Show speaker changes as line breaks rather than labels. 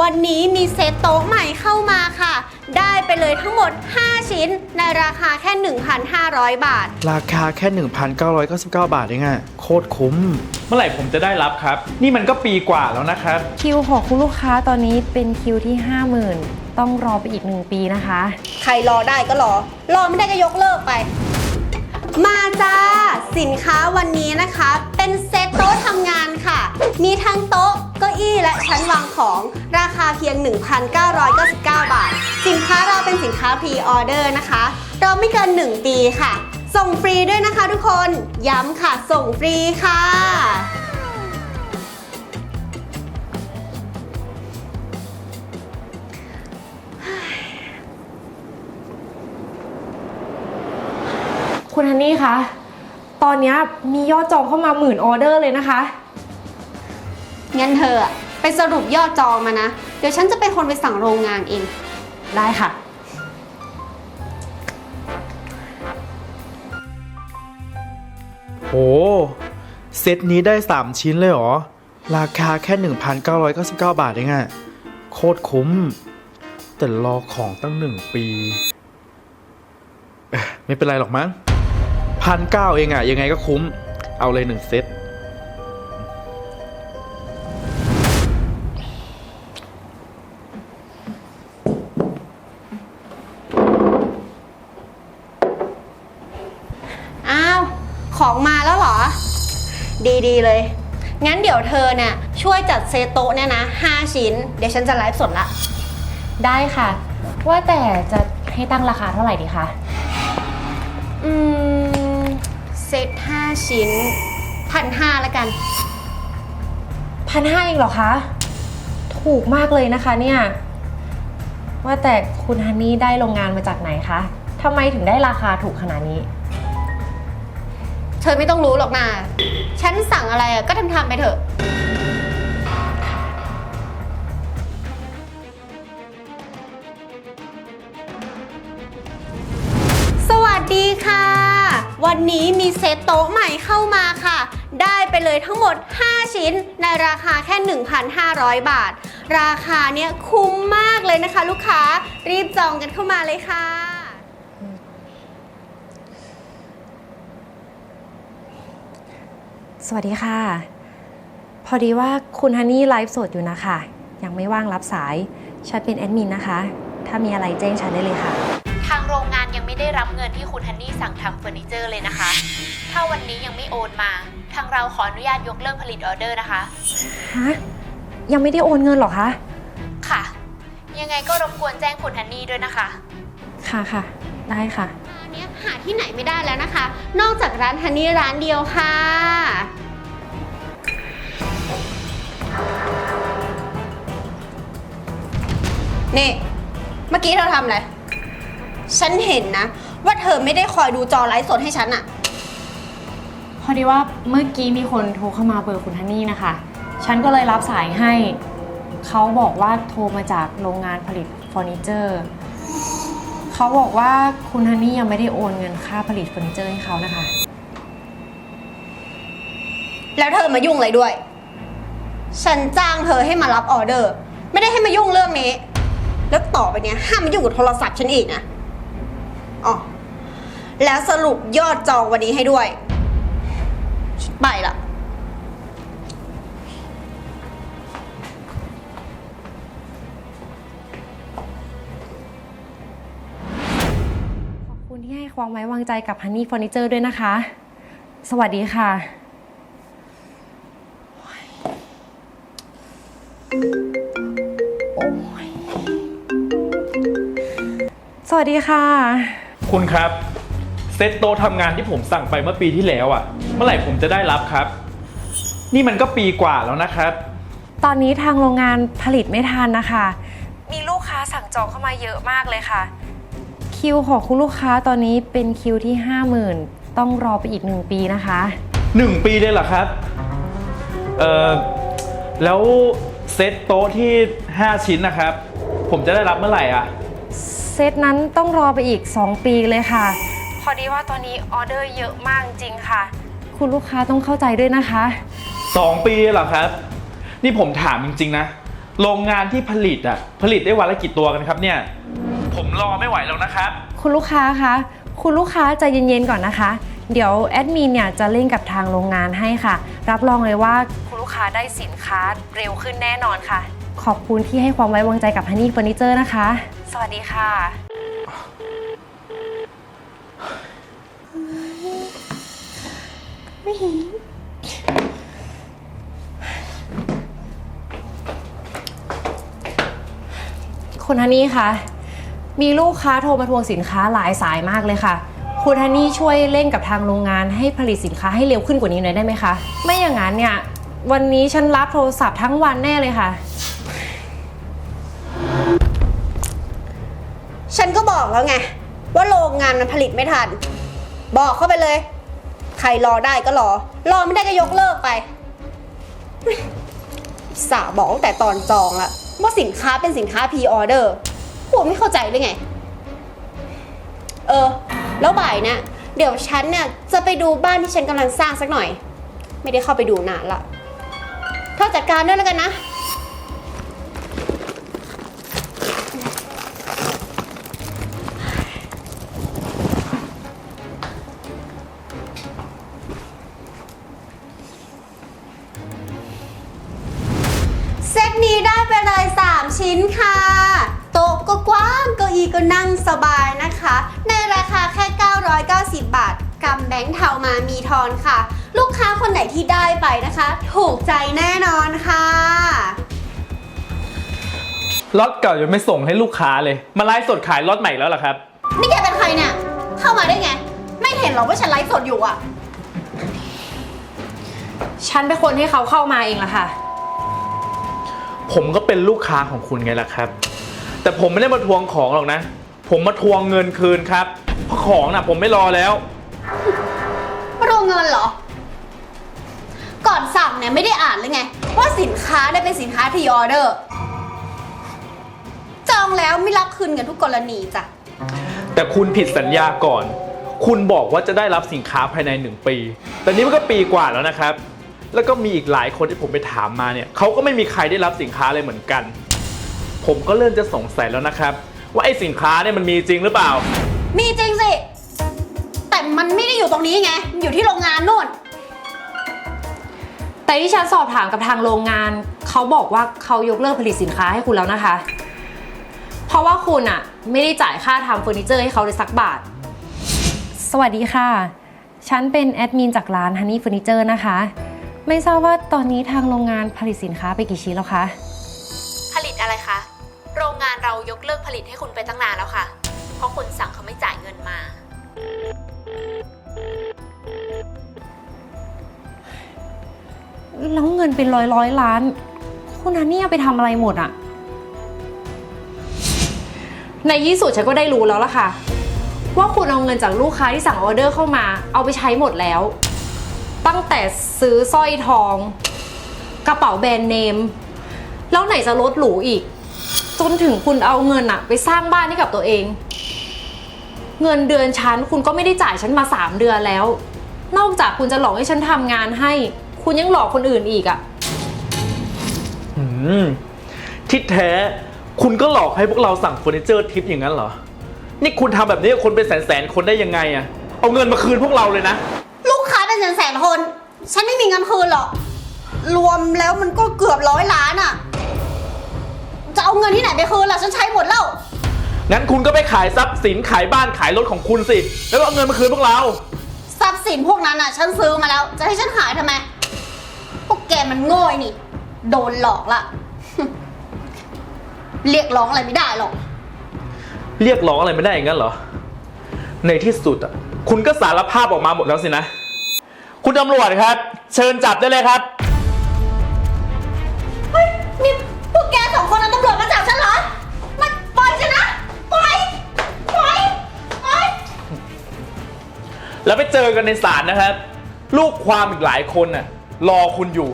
วันนี้มีเซตโต๊ะใหม่เข้ามาค่ะ ได้ไปเลยทั้งหมด 5 ชิ้นในราคาแค่ 1,500 บาท
ราคาแค่ 1,999 บาทเองอะโคตรคุ้ม
เมื่อไหร่ผมจะได้รับครับ นี่มันก็ปีกว่าแล้วนะครับ
คิวของคุณลูกค้าตอนนี้เป็นคิวที่ 50,000 ต้องรอไปอีก 1 ปีนะคะ
ใครรอได้ก็รอ รอไม่ได้ก็ยกเลิกไป มาจ้า สินค้าวันนี้นะคะ เป็นเซตโต๊ะทำงานค่ะ มีทั้งโต๊ะเก้า อี้และชั้นวางของราคาเพียง 1,999 บาท สินค้าเราเป็นสินค้าพรีออเดอร์นะคะเราไม่เกิน 1 ปีค่ะ ส่งฟรีด้วยนะคะทุกคนย้ำค่ะ ส่งฟรีค่ะ
คุณฮันนี่คะ ตอนนี้มียอดจองเข้ามาหมื่นออเดอร์เลยนะคะ
งั้นเธออะไปสรุปยอดจองมานะ เดี๋ยวฉันจะเป็นคนไปสั่งโรงงานเอง
ได้ค่ะ
โห เซตนี้ได้ 3 ชิ้นเลยเหรอ ราคาแค่ 1,999 บาทเองอะโคตรคุ้ม แต่รอของตั้งหนึ่งปีเอ้อไม่เป็นไรหรอกมั้งพันเก้าเองอะยังไงก็คุ้ม เอาเลยหนึ่งเซต
ของมาแล้วเหรอ ดีๆเลย งั้นเดี๋ยวเธอเนี่ยช่วยจัดเซตโต๊ะเนี่ยนะ5ชิ้น เดี๋ยวฉันจะไลฟ์สดละ
ได้ค่ะ ว่าแต่จะให้ตั้งราคาเท่าไหร่ดีคะ
อืม เซต5ชิ้นพันห้าแล้วกัน
พันห้าเองเหรอคะ ถูกมากเลยนะคะเนี่ย ว่าแต่คุณฮันนี่ได้โรงงานมาจากไหนคะทำไมถึงได้ราคาถูกขนาดนี้
เธอไม่ต้องรู้หรอกนะฉันสั่งอะไรอะก็ทำทำไปเถอะ สวัสดีค่ะ วันนี้มีเซตโต๊ะใหม่เข้ามาค่ะ ได้ไปเลยทั้งหมด 5 ชิ้นในราคาแค่ 1,500 บาท ราคาเนี้ยคุ้มมากเลยนะคะลูกค้ารีบจองกันเข้ามาเลยค่ะ
สวัสดีค่ะ พอดีว่าคุณฮันนี่ไลฟ์สดอยู่นะคะ ยังไม่ว่างรับสาย ฉันเป็นแอดมินนะคะ ถ้ามีอะไรแจ้งฉันได้เลยค่ะ
ทางโรงงานยังไม่ได้รับเงินที่คุณฮันนี่สั่งทำเฟอร์นิเจอร์เลยนะคะ ถ้าวันนี้ยังไม่โอนมา ทางเราขออนุญาตยกเลิกผลิตออเดอร์นะคะ
ฮะ ยังไม่ได้โอนเงินเหรอคะ
ค่ะ ยังไงก็รบกวนแจ้งคุณฮันนี่ด้วยนะคะ
ค่ะค่ะ ได้ค่ะ
ร้าน เนี้ยหาที่ไหนไม่ได้แล้วนะคะ นอกจากร้านฮันนี่ร้านเดียวค่ะ นี่ เมื่อกี้เธอทำอะไร ฉันเห็นนะ ว่าเธอไม่ได้คอยดูจอไลฟ์สดให้ฉันอะ
พอดีว่าเมื่อกี้มีคนโทรเข้ามาเบอร์คุณฮันนี่นะคะ ฉันก็เลยรับสายให้ เขาบอกว่าโทรมาจากโรงงานผลิตเฟอร์นิเจอร์ เขาบอกว่าคุณฮันนี่ยังไม่ได้โอนเงินค่าผลิตเฟอร์นิเจอร์ให้เขานะคะ
แล้วเธอมายุ่งอะไรด้วย ฉันจ้างเธอให้มารับออเดอร์ ไม่ได้ให้มายุ่งเรื่องนี้ แล้วต่อไปเนี้ยห้ามมายุ่งกับโทรศัพท์ฉันอีกนะอ๋อแล้วสรุปยอดจองวันนี้ให้ด้วย ไปละ
คุณที่ให้ความไว้วางใจกับฮันนี่เฟอร์นิเจอร์ด้วยนะคะ สวัสดีค่ะโอ้ยสวัสดีค่ะ
คุณครับ เซตโตะทำงานที่ผมสั่งไปเมื่อปีที่แล้วอะ่ะ เมื่อไหร่ผมจะได้รับครับ นี่มันก็ปีกว่าแล้วนะครับ
ตอนนี้ทางโรงงานผลิตไม่ทันนะคะ มีลูกค้าสั่งจองเข้ามาเยอะมากเลยค่ะ คิวของคุณลูกค้าตอนนี้เป็นคิวที่ 50,000 ต้องรอไปอีก 1 ปีนะคะ
หนึ่งปีเลยเหรอครับ เอ่อ แล้วเซตโต๊ะที่ 5 ชิ้นนะครับ ผมจะได้รับเมื่อไหร่อะ
เซตนั้นต้องรอไปอีก 2 ปีเลยค่ะ พอดีว่าตอนนี้ออเดอร์เยอะมากจริงค่ะ คุณลูกค้าต้องเข้าใจด้วยนะคะ
สองปีเลยเหรอครับ นี่ผมถามจริงๆนะ โรงงานที่ผลิตอะ ผลิตได้วันละกี่ตัวกันครับเนี่ยผม รอไม่ไหวแล้วนะครับ
คุณลูกค้าคะ คุณลูกค้าใจเย็นๆก่อนนะคะ เดี๋ยวแอดมินเนี่ยจะเร่งกับทางโรงงานให้ค่ะ รับรองเลยว่าคุณลูกค้าได้สินค้าเร็วขึ้นแน่นอนค่ะ ขอบคุณที่ให้ความไว้วางใจกับฮันนี่เฟอร์นิเจอร์นะคะ สวัสดีค่ะ คุณฮันนี่คะ มีลูกค้าโทรมาทวงสินค้าหลายสายมากเลยค่ะ คุณฮันนี่ช่วยเร่งกับทางโรงงานให้ผลิตสินค้าให้เร็วขึ้นกว่านี้หน่อยได้ไหมคะ ไม่อย่างนั้นเนี่ย วันนี้ฉันรับโทรศัพท์ทั้งวันแน่เลยค่ะ
ฉันก็บอกแล้วไง ว่าโรงงานมันผลิตไม่ทัน บอกเข้าไปเลย ใครรอได้ก็รอ รอไม่ได้ก็ยกเลิกไปสาบอกตั้งแต่ตอนจองอะว่าสินค้าเป็นสินค้าพรีออเดอร์ พูดไม่เข้าใจได้ไง เออ แล้วบ่ายเนี่ยเดี๋ยวฉันเนี่ยจะไปดูบ้านที่ฉันกำลังสร้างสักหน่อย ไม่ได้เข้าไปดูนานละเธอจัดการด้วยแล้วกันนะ เซตนี้ได้ไปเลย 3 ชิ้นค่ะ ก็กว้างเก้าอี้ก็นั่งสบายนะคะ ในราคาแค่ 990 บาทกำแบงค์เทามามีทอนค่ะ ลูกค้าคนไหนที่ได้ไปนะคะ ถูกใจแน่นอนค่ะ
ล็อตเก่ายังไม่ส่งให้ลูกค้าเลย มาไลฟ์สดขายล็อตใหม่แล้วเหรอครับ
นี่แกเป็นใครเนี่ย เข้ามาได้ไง ไม่เห็นหรอว่าฉันไลฟ์สดอยู่อะ
ฉันเป็นคนให้เขาเข้ามาเองละค่ะ
ผมก็เป็นลูกค้าของคุณไงล่ะครับ แต่ผมไม่ได้มาทวงของหรอกนะ ผมมาทวงเงินคืนครับเพราะของน่ะ ผมไม่รอแล้ว
มาดูเงินเหรอ ก่อนสั่งเนี่ยไม่ได้อ่านเลยไง ว่าสินค้าได้เป็นสินค้าพรีออเดอร์ จองแล้วไม่รับคืนกันทุกกรณีจ้ะ
แต่คุณผิดสัญญาก่อน คุณบอกว่าจะได้รับสินค้าภายในหนึ่งปี แต่นี้มันก็ปีกว่าแล้วนะครับ แล้วก็มีอีกหลายคนที่ผมไปถามมาเนี่ยเขาก็ไม่มีใครได้รับสินค้าเลยเหมือนกัน ผมก็เริ่มจะสงสัยแล้วนะครับ ว่าไอ้สินค้าเนี่ยมันมีจริงหรือเปล่า
มีจริงสิ แต่มันไม่ได้อยู่ตรงนี้ไงอยู่ที่โรงงานนู่น
แต่ที่ฉันสอบถามกับทางโรงงาน เขาบอกว่าเขายกเลิกผลิตสินค้าให้คุณแล้วนะคะ เพราะว่าคุณอะไม่ได้จ่ายค่าทำเฟอร์นิเจอร์ให้เขาเลยสักบาท สวัสดีค่ะ ฉันเป็นแอดมินจากร้าน Honey Furniture นะคะ ไม่ทราบว่าตอนนี้ทางโรงงานผลิตสินค้าไปกี่ชิ้นแล้วคะ
ผลิต อะไรคะ โรงงานเรายกเลิกผลิตให้คุณไปตั้งนานแล้วค่ะ เพราะคุณสั่งเขาไม่จ่ายเงินมา
แล้วเงินเป็นร้อยร้อยล้าน คุณฮันนี่เอาไปทำอะไรหมดอะในที่สุดฉันก็ได้รู้แล้วล่ะค่ะ ว่าคุณเอาเงินจากลูกค้าที่สั่งออเดอร์เข้ามา เอาไปใช้หมดแล้ว ตั้งแต่ซื้อสร้อยทอง กระเป๋าแบรนด์เนม แล้วไหนจะลดหรูอีก จนถึงคุณเอาเงินอะไปสร้างบ้านให้กับตัวเอง เงินเดือนฉันคุณก็ไม่ได้จ่ายฉันมาสามเดือนแล้ว นอกจากคุณจะหลอกให้ฉันทำงานให้ คุณยังหลอกคนอื่นอีกอะ
อืมที่แท้คุณก็หลอกให้พวกเราสั่งเฟอร์นิเจอร์ทิปอย่างนั้นเหรอ นี่คุณทำแบบนี้กับคนเป็นแสนๆคนได้ยังไงอะเอาเงินมาคืนพวกเราเลยนะ
ลูกค้าเป็นแสนแสนๆคน ฉันไม่มีเงินคืนหรอก รวมแล้วมันก็เกือบร้อยล้านอะจะเอาเงินที่ไหนไปคืนล่ะฉันใช้หมดแล้ว
งั้นคุณก็ไปขายทรัพย์สินขายบ้านขายรถของคุณสิ แล้วก็เอาเงินมาคืนพวกเรา
ทรัพย์สินพวกนั้นอะฉันซื้อมาแล้ว จะให้ฉันขายทำไม พวกแกมันโง่ไอ้นี่ โดนหลอกละ เรียกร้องอะไรไม่ได้หรอก
เรียกร้องอะไรไม่ได้อย่างนั้นเหรอ ในที่สุดอะคุณก็สารภาพออกมาหมดแล้วสินะ คุณตำรวจครับ เชิญจับได้เลยครับ แล้วไปเจอกันในศาลนะครับ ลูกความอีกหลายคนน่ะรอคุณอยู่